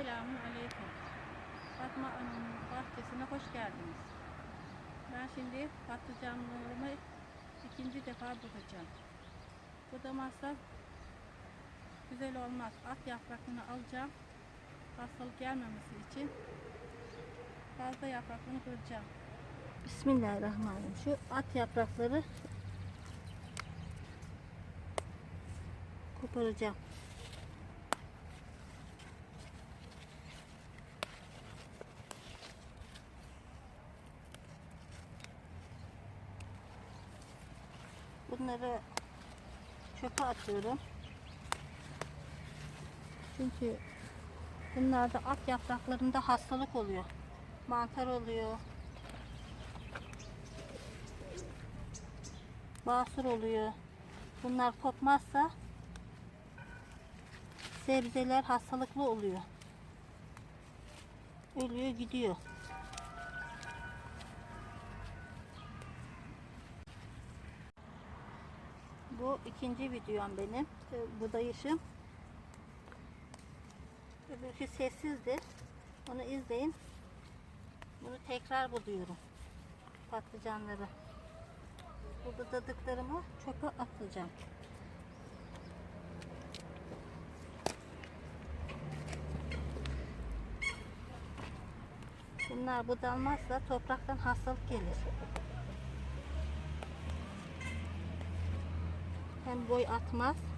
Selamun Aleyküm. Fatma Hanım'ın bahçesine hoş geldiniz. Ben şimdi patlıcanlarımı ikinci defa budacağım. Budamazsam güzel olmaz. At yaprakını alacağım. Hastalık gelmemesi için fazla yapraklarını kıracağım. Bismillahirrahmanirrahim. Şu at yaprakları koparacağım. Bunları çöpe atıyorum. Çünkü bunlarda at yapraklarında hastalık oluyor. Mantar oluyor. Basur oluyor. Bunlar kopmazsa sebzeler hastalıklı oluyor. Ölüyor gidiyor. Bu ikinci videom benim. Ee, Budayışım. Öbürkü sessizdi. Onu izleyin. Bunu tekrar buduyorum. Patlıcanları. Bu budadıklarımı çöpe atacağım. Bunlar budanmazsa topraktan hastalık gelir. Hem boy atmaz.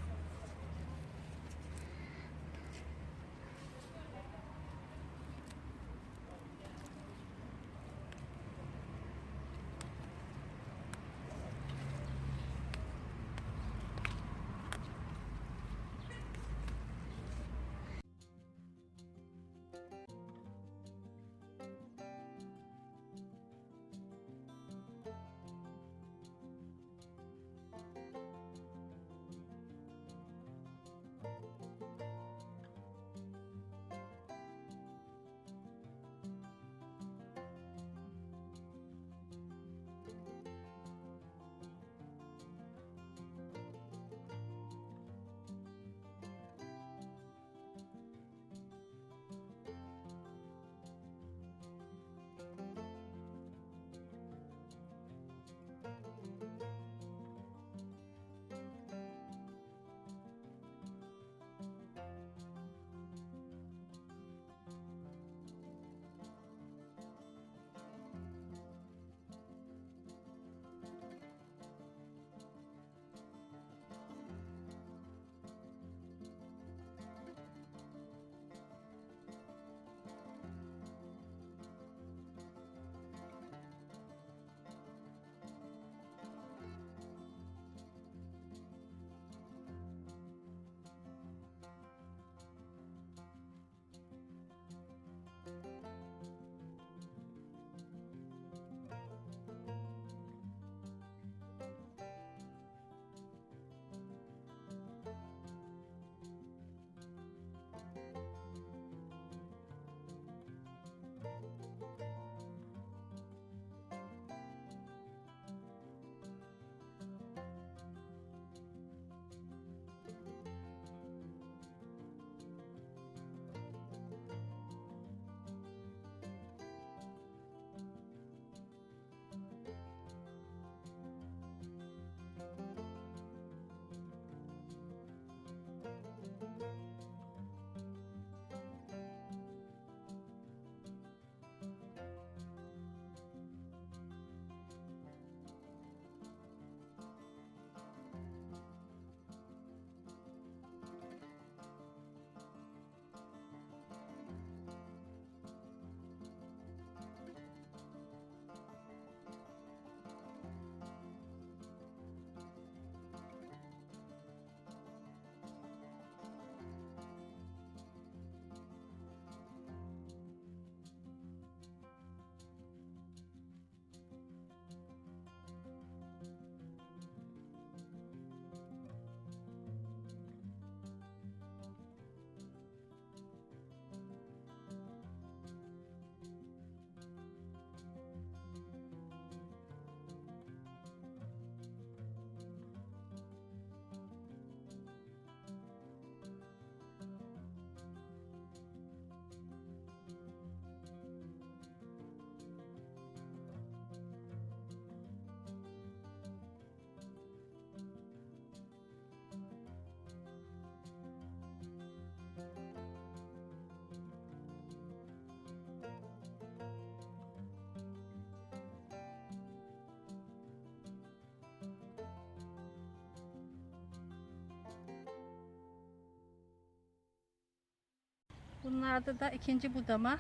Bunlarda da ikinci budama.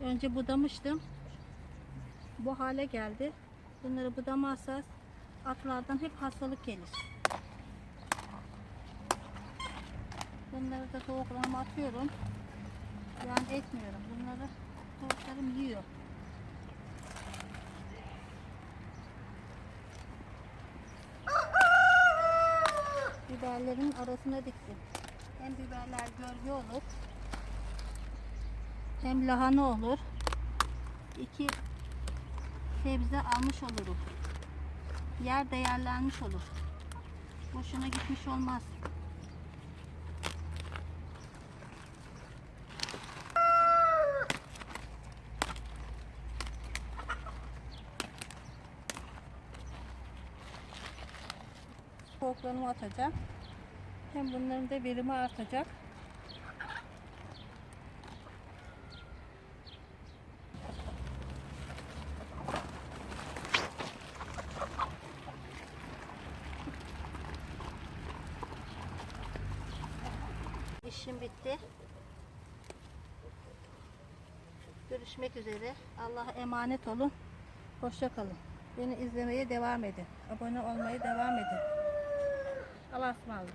Önce budamıştım. Bu hale geldi. Bunları budamazsak atlardan hep hastalık gelir. Bunları da tavuklarıma atıyorum. Yani etmiyorum. Bunları tavuklarım yiyor. Biberlerin arasına diktim. Hem biberler gölge olur. Hem lahana olur. İki sebze almış olurum. Yer değerlenmiş olur. Boşuna gitmiş olmaz. Tavuklarımı atacağım. Hem bunların da verimi artacak. İşim bitti. Görüşmek üzere. Allah'a emanet olun. Hoşça kalın. Beni izlemeye devam edin. Abone olmaya devam edin. Allah'a ısmarladık.